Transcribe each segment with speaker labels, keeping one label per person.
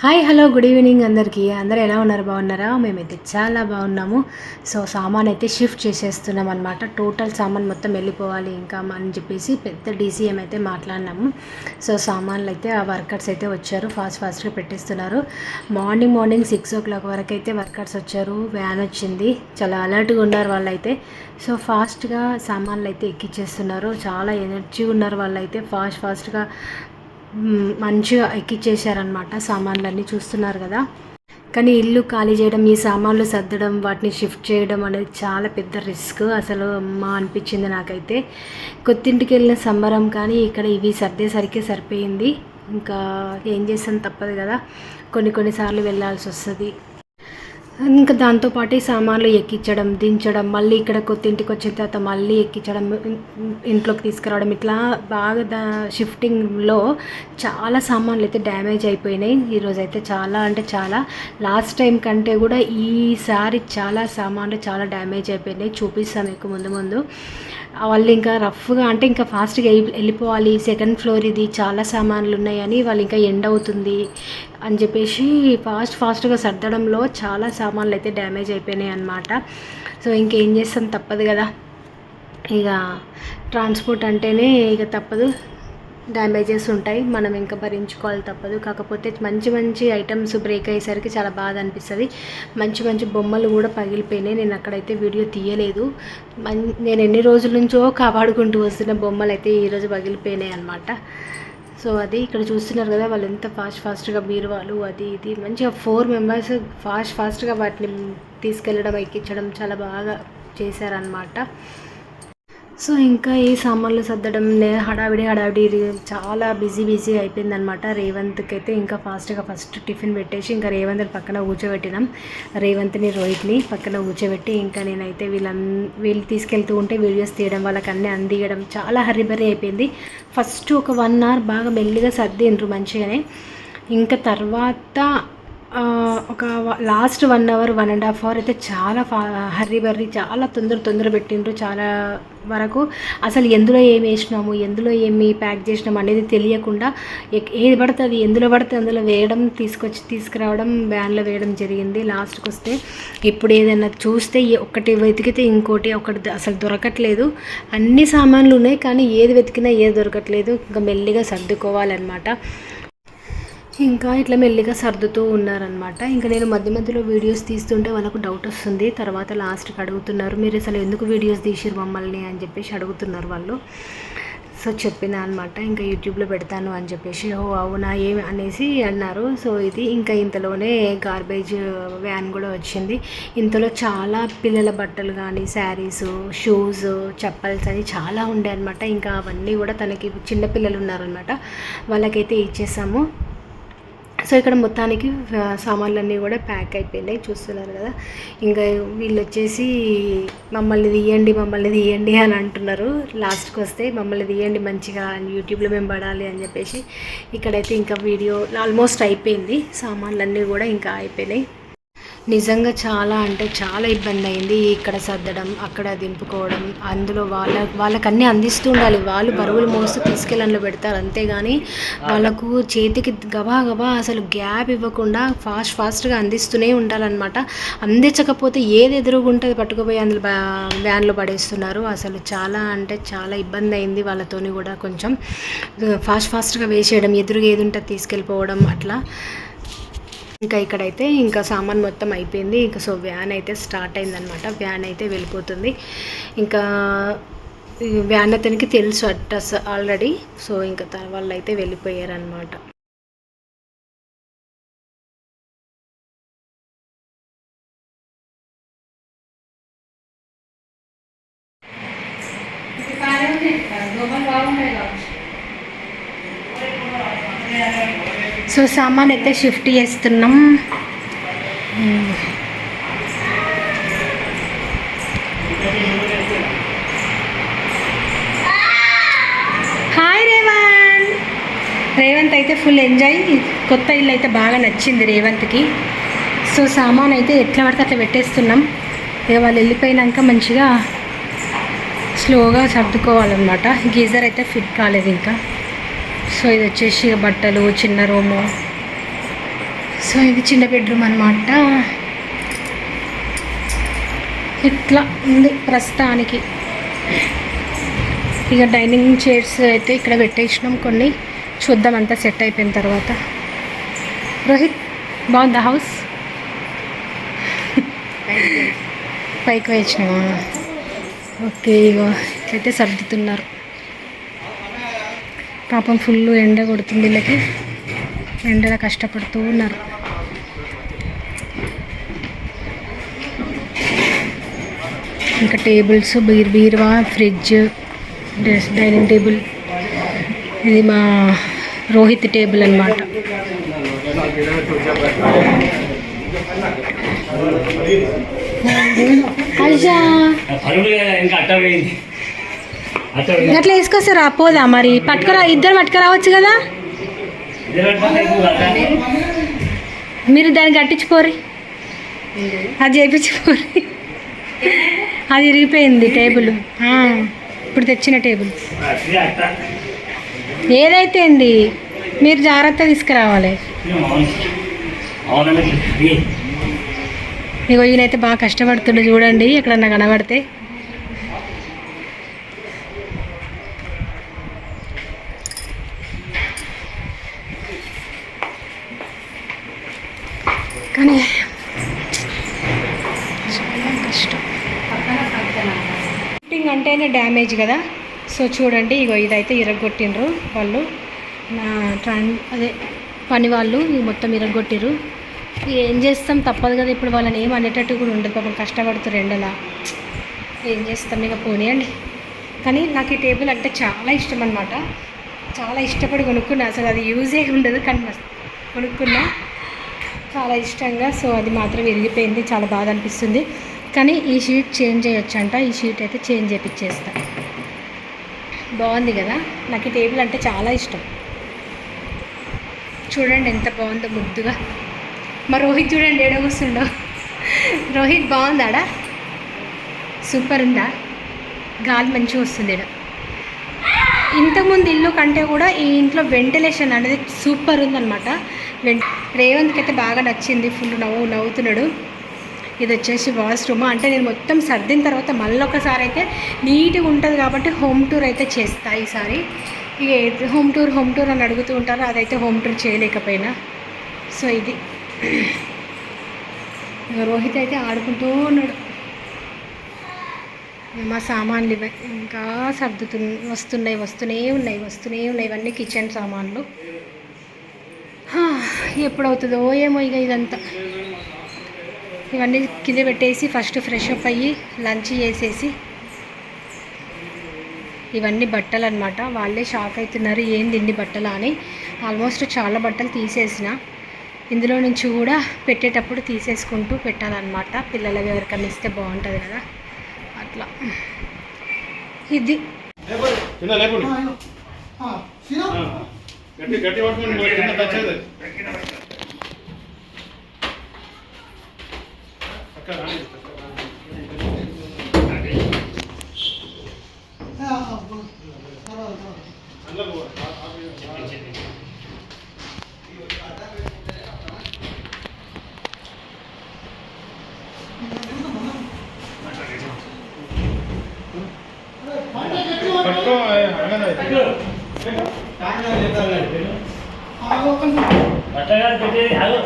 Speaker 1: Hi hello good evening అందరికీ. అందరూ ఎలా ఉన్నారు? బాగున్నారా? మేమైతే చాలా బాగున్నాము. సో సామాన్ అయితే షిఫ్ట్ చేసేస్తున్నాం అనమాట టోటల్ సామాన్ మొత్తం వెళ్ళిపోవాలి ఇంకా అని చెప్పేసి పెద్ద డీసీఎం అయితే మాట్లాడినాము. సో సామాన్లు అయితే ఆ వర్కర్స్ అయితే వచ్చారు. ఫాస్ట్ ఫాస్ట్గా పెట్టేస్తున్నారు. Morning morning six o'clock వరకు అయితే వర్కర్స్ వచ్చారు. వ్యాన్ వచ్చింది. చాలా అలర్ట్గా ఉన్నారు వాళ్ళైతే. సో ఫాస్ట్గా సామాన్లు అయితే ఎక్కిచ్చేస్తున్నారు. చాలా ఎనర్జీ ఉన్నారు వాళ్ళైతే. ఫాస్ట్ ఫాస్ట్గా మంచిగా ఎక్కిచ్చేసారనమాట సామాన్లన్నీ చూస్తున్నారు కదా. కానీ ఇల్లు ఖాళీ చేయడం ఈ సామాన్లు సర్దడం వాటిని షిఫ్ట్ చేయడం అనేది చాలా పెద్ద రిస్క్ అసలు అమ్మా అనిపించింది నాకైతే. కొత్తింటికి వెళ్ళిన సంబరం కానీ ఇక్కడ ఇవి సర్దేసరికి సరిపోయింది. ఇంకా ఏం చేస్తాం తప్పదు కదా. కొన్ని కొన్నిసార్లు వెళ్ళాల్సి వస్తుంది. ఇంకా దాంతోపాటు ఈ సామాన్లు ఎక్కించడం దించడం మళ్ళీ ఇక్కడ కొత్త ఇంటికి వచ్చిన తర్వాత మళ్ళీ ఎక్కించడం ఇంట్లోకి తీసుకురావడం ఇట్లా బాగా దా షిఫ్టింగ్లో చాలా సామాన్లు అయితే డ్యామేజ్ అయిపోయినాయి. ఈరోజు అయితే చాలా అంటే చాలా. లాస్ట్ టైం కంటే కూడా ఈసారి చాలా సామాన్లు చాలా డ్యామేజ్ అయిపోయినాయి. చూపిస్తాను మీకు ముందు ముందు. వాళ్ళు ఇంకా రఫ్గా అంటే ఇంకా ఫాస్ట్గా వెళ్ళి- వెళ్ళిపోవాలి. సెకండ్ ఫ్లోర్ ఇది చాలా సామాన్లు ఉన్నాయని వాళ్ళు ఇంకా ఎండ్ అవుతుంది అని చెప్పేసి ఫాస్ట్ ఫాస్ట్గా సర్దడంలో చాలా సామాన్లు అయితే డ్యామేజ్ అయిపోయినాయి అన్నమాట. సో ఇంకేం చేస్తాం తప్పదు కదా. ఇక ట్రాన్స్పోర్ట్ అంటేనే ఇక తప్పదు. డ్యామేజెస్ ఉంటాయి. మనం ఇంకా భరించుకోవాలి తప్పదు. కాకపోతే మంచి మంచి ఐటమ్స్ బ్రేక్ అయ్యేసరికి చాలా బాధ అనిపిస్తుంది. మంచి మంచి బొమ్మలు కూడా పగిలిపోయినాయి. నేను అక్కడైతే వీడియో తీయలేదు. మన్ నేను ఎన్ని రోజుల నుంచో కాపాడుకుంటూ వస్తున్న బొమ్మలు అయితే ఈరోజు పగిలిపోయినాయి అనమాట సో అది ఇక్కడ చూస్తున్నారు కదా వాళ్ళు ఎంత ఫాస్ట్ ఫాస్ట్గా బీరువాలు అది ఇది. మంచిగా ఫోర్ మెంబర్స్ ఫాస్ట్ ఫాస్ట్గా వాటిని తీసుకెళ్ళడం ఎక్కించడం చాలా బాగా చేశారనమాట సో ఇంకా ఈ సామాన్లు సర్దడం హడావిడి హడావిడి చాలా బిజీ బిజీ అయిపోయిందనమాట రేవంత్కి అయితే ఇంకా ఫాస్ట్గా ఫస్ట్ టిఫిన్ పెట్టేసి ఇంకా రేవంత్ని పక్కన కూర్చోబెట్టినాం. రేవంత్ని రోహిత్ని పక్కన కూర్చోబెట్టి ఇంకా నేనైతే వీళ్ళం వీళ్ళు తీసుకెళ్తూ ఉంటే వీడియోస్ తీయడం వాళ్ళకి అన్నీ అందియడం చాలా హరిబరి అయిపోయింది. ఫస్ట్ ఒక వన్ అవర్ బాగా మెల్లిగా సర్దిండ్రు మంచిగానే. ఇంకా తర్వాత ఒక last one hour one and half hour అయితే చాలా ఫా హర్రీ బర్రీ చాలా తొందర తొందర పెట్టిండ్రు. చాలా వరకు అసలు ఎందులో ఏమి వేసినాము ఎందులో ఏమి ప్యాక్ చేసినాము అనేది తెలియకుండా ఏది పడితే అది ఎందులో పడితే అందులో వేయడం తీసుకొచ్చి తీసుకురావడం వ్యాన్లో వేయడం జరిగింది. లాస్ట్కి వస్తే ఇప్పుడు ఏదైనా చూస్తే ఒకటి వెతికితే ఇంకోటి ఒకటి అసలు దొరకట్లేదు. అన్ని సామాన్లు ఉన్నాయి కానీ ఏది వెతికినా ఏది దొరకట్లేదు. ఇంకా మెల్లిగా సర్దుకోవాలన్నమాట. ఇంకా ఇట్లా మెల్లిగా సర్దుతూ ఉన్నారనమాట ఇంకా నేను మధ్య మధ్యలో వీడియోస్ తీస్తుంటే వాళ్ళకు డౌట్ వస్తుంది. తర్వాత లాస్ట్కి అడుగుతున్నారు మీరు అసలు ఎందుకు వీడియోస్ తీసిరు మమ్మల్ని? అని చెప్పేసి అడుగుతున్నారు వాళ్ళు. సో చెప్పిన అనమాట ఇంకా యూట్యూబ్లో పెడతాను అని చెప్పేసి. ఓ అవునా? ఏమి? అనేసి అన్నారు. సో ఇది ఇంకా ఇంతలోనే గార్బేజ్ వ్యాన్ కూడా వచ్చింది. ఇంతలో చాలా పిల్లల బట్టలు కానీ శారీస్ షూస్ చెప్పల్స్ అని చాలా ఉండే అనమాట ఇంకా అవన్నీ కూడా తనకి చిన్న పిల్లలు ఉన్నారనమాట వాళ్ళకైతే ఇచ్చేసాము. సో ఇక్కడ మొత్తానికి సామాన్లన్నీ కూడా ప్యాక్ అయిపోయినాయి. చూస్తున్నారు కదా. ఇంకా వీళ్ళు వచ్చేసి మమ్మల్ని తీయండి మమ్మల్ని తీయండి అని అంటున్నారు. లాస్ట్కి వస్తే మమ్మల్ని తీయండి మంచిగా యూట్యూబ్లో మేము పడాలి అని చెప్పేసి ఇక్కడైతే ఇంకా వీడియో ఆల్మోస్ట్ అయిపోయింది. సామాన్లన్నీ కూడా ఇంకా అయిపోయినాయి. నిజంగా చాలా అంటే చాలా ఇబ్బంది అయింది ఇక్కడ సర్దడం అక్కడ దింపుకోవడం. అందులో వాళ్ళ వాళ్ళకి అన్నీ అందిస్తూ ఉండాలి. వాళ్ళు బరువులు మోస్తూ తీసుకెళ్ళి పెడతారు. అంతేగాని వాళ్ళకు చేతికి గబా గబా అసలు గ్యాప్ ఇవ్వకుండా ఫాస్ట్ ఫాస్ట్గా అందిస్తూనే ఉండాలన్నమాట. అందించకపోతే ఏది ఎదురుగుంటుంది పట్టుకుపోయి అందులో వ్యాన్లో పడేస్తున్నారు. అసలు చాలా అంటే చాలా ఇబ్బంది అయింది వాళ్ళతోని కూడా కొంచెం. ఫాస్ట్ ఫాస్ట్గా వేసేయడం ఎదురుగా ఏది ఉంటే తీసుకెళ్ళిపోవడం అట్లా. ఇంకా ఇక్కడైతే ఇంకా సామాన్ మొత్తం అయిపోయింది. ఇంకా సో వ్యాన్ అయితే స్టార్ట్ అయిందనమాట వ్యాన్ అయితే వెళ్ళిపోతుంది. ఇంకా వ్యాన్ అతనికి తెలుసు అడ్రస్ ఆల్రెడీ. సో ఇంకా తన వాళ్ళు అయితే వెళ్ళిపోయారనమాట సో సామాన్ అయితే షిఫ్ట్ చేస్తున్నాం. హాయ్ రేవంత్. రేవంత్ అయితే ఫుల్ ఎంజాయ్. కొత్త ఇల్లు అయితే బాగా నచ్చింది రేవంత్కి. సో సామాన్ అయితే ఎట్లా పడితే అట్లా పెట్టేస్తున్నాం. ఇక వాళ్ళు వెళ్ళిపోయినాక మంచిగా స్లోగా సర్దుకోవాలన్నమాట. గీజర్ అయితే ఫిట్ కాలేదు ఇంకా. సో ఇది వచ్చేసి ఇక బట్టలు చిన్న రూము. సో ఇది చిన్న బెడ్రూమ్ అనమాట ఇట్లా ఉంది ప్రస్తుతానికి. ఇక డైనింగ్ చైర్స్ అయితే ఇక్కడ పెట్టేసినాం కొన్ని. చూద్దాం అంతా సెట్ అయిపోయిన తర్వాత. రోహిత్ బాగుందా హౌస్? పైకి వేసినావా? ఓకే ఇగో ఇట్లయితే సర్దుతున్నారు. పాపం ఫుల్ ఎండ కొడుతుంది వీళ్ళకి. ఎండలో కష్టపడుతూ ఉన్నారు. ఇంకా టేబుల్స్ బీర్ బీరువా ఫ్రిడ్జ్ డ్రెస్ డైనింగ్ టేబుల్. ఇది మా రోహిత్ టేబుల్ అనమాట
Speaker 2: ఇంకా అట్ట పోయింది అట్ట పోయింది.
Speaker 1: గట్లా వేసుకొస్తారా పోదా మరి? పట్టుకురా ఇద్దరు పట్టుకురావచ్చు కదా? మీరు దాన్ని కట్టించుకోరి అది చేయించుకోరి అది ఇరిగిపోయింది టేబుల్. ఇప్పుడు తెచ్చిన టేబుల్. ఏదైతే అండి మీరు జాగ్రత్త తీసుకురావాలి.
Speaker 2: మీకు
Speaker 1: ఇగో ఈయనైతే బాగా కష్టపడుతుండే చూడండి ఎక్కడన్నా కనబడితే. కానీ చాలా కష్టం. షిఫ్టింగ్ అంటేనే డ్యామేజ్ కదా. సో చూడండి ఇగో ఇదైతే ఇరగొట్టిండ్రు వాళ్ళు. నా ట్రాన్ అదే పని వాళ్ళు మొత్తం ఇరగొట్టిర్రు. ఏం చేస్తాం? తప్పదు కదా ఇప్పుడు వాళ్ళని ఏం అనేటట్టు కూడా ఉండదు. పాపం కష్టపడుతున్నారు ఎండలా. ఏం చేస్తాం? ఇక పోనీయండి. కానీ నాకు ఈ టేబుల్ అంటే చాలా ఇష్టం అనమాట చాలా ఇష్టపడి కొనుక్కున్నా. అసలు అది యూజే ఉండదు కానీ కొనుక్కున్నా. చాలా ఇష్టంగా సో అది మాత్రం విరిగిపోయింది చాలా బాధ అనిపిస్తుంది. కానీ ఈ షీట్ చేంజ్ చేయొచ్చు అంట ఈ షీట్ అయితే చేంజ్ చేయించేస్తా బాగుంది కదా? నాకు ఈ టేబుల్ అంటే చాలా ఇష్టం. చూడండి ఎంత బాగుందో ముద్దుగా. మా రోహిత్ చూడండి ఏడో కూర్చుండో. రోహిత్ బాగుందాడా? సూపర్ ఉందా? గాలి మంచిగా వస్తుంది ఈడ. ఇంతకుముందు ఇల్లు కంటే కూడా ఈ ఇంట్లో వెంటిలేషన్ అనేది సూపర్ ఉందన్నమాట. రేవంత్కి అయితే బాగా నచ్చింది. ఫుల్ నవ్వు నవ్వుతున్నాడు. ఇది వచ్చేసి వాష్రూమ్. అంటే నేను మొత్తం సర్దిన తర్వాత మళ్ళీ ఒకసారి అయితే నీట్గా ఉంటుంది కాబట్టి హోమ్ టూర్ అయితే చేస్తా ఈసారి. ఇక హోమ్ టూర్ హోమ్ టూర్ అని అడుగుతూ ఉంటారు. అదైతే హోమ్ టూర్ చేయలేకపోయినా. సో ఇది. రోహిత్ అయితే ఆడుకుంటూ ఉన్నాడు. మా సామాన్లు ఇవ. ఇంకా సర్దుతు వస్తున్నాయి వస్తూనే ఉన్నాయి వస్తూనే ఉన్నాయి. ఇవన్నీ కిచెన్ సామాన్లు. ఎప్పుడవుతుందో ఏమో ఇక ఇదంతా. ఇవన్నీ కింద పెట్టేసి ఫస్ట్ ఫ్రెష్ అప్ అయ్యి లంచ్ చేసేసి ఇవన్నీ బట్టలు అనమాట వాళ్ళే షాక్ అవుతున్నారు ఏంది ఇన్ని బట్టలు? అని. ఆల్మోస్ట్ చాలా బట్టలు తీసేసిన. ఇందులో నుంచి కూడా పెట్టేటప్పుడు తీసేసుకుంటూ పెట్టాలన్నమాట. పిల్లలవి ఎవరికన్నా ఇస్తే బాగుంటుంది కదా. అట్లా. ఇది.
Speaker 3: గట్టి हेलो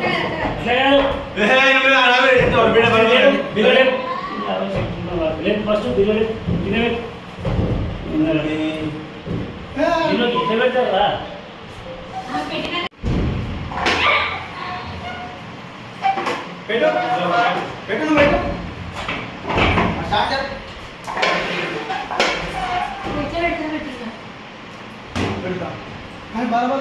Speaker 3: हेलो ए इनमें आ रहा है तो बेटा बन गया बिगड़े बिगड़े फ़र्स्ट बिगड़े इन्हें इन्हों की सेवा कर रहा बैठो
Speaker 1: बैठो। ना बैठो।
Speaker 3: अच्छा जा बैठो
Speaker 2: बैठो। बैठो हाँ बार बार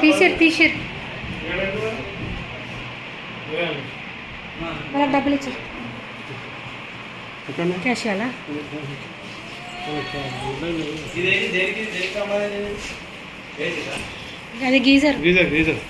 Speaker 1: తీసేరు తీసేరు మళ్ళీ డబ్బులు ఇచ్చారు క్యాష్ ఇవ్వాలా అది గీజర్
Speaker 3: గీజర్ గీజర్